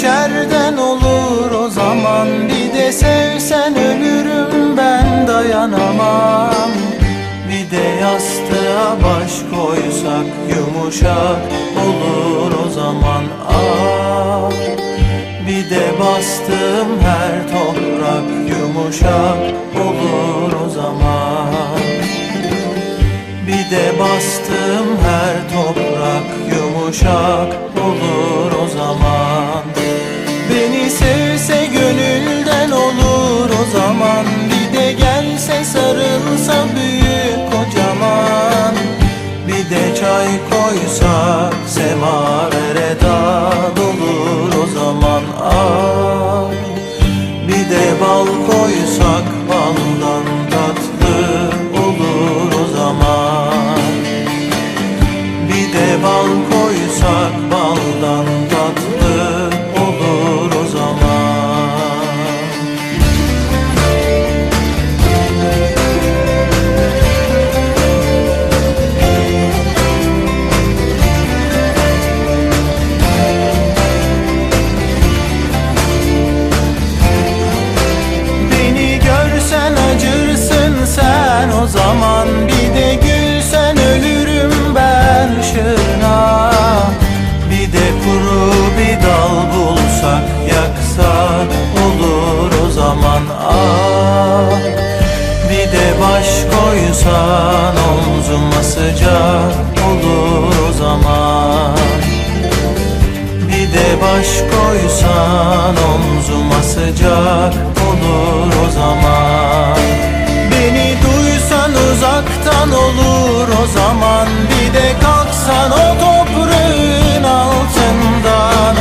içeride sevsen ölürüm ben dayanamam. Bir de yastığa baş koysak yumuşak olur o zaman ah. Bir de bastığım her toprak yumuşak olur o zaman. Bir de bastığım her toprak yumuşak olur zaman Bir de gelse sarılsa büyük kocaman. Bir de çay koysa semavere dağ olur o zaman zaman Bir de gülsen ölürüm ben şına Bir de kuru bir dal bulsak yaksak olur o zaman ah. Bir de baş koysan omzuma sıcak olur o zaman. Bir de baş koysan omzuma sıcak Perişan olur o zaman. Bir de kalksan o toprağın altından.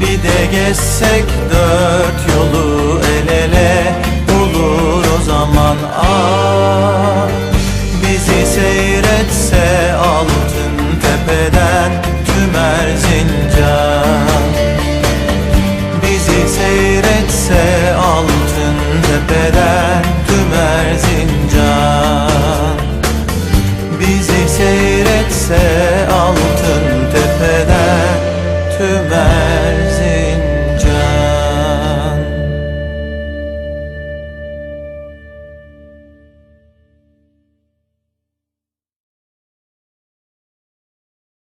Bir de gezsek dört yolu el ele olur o zaman. Ah. bad.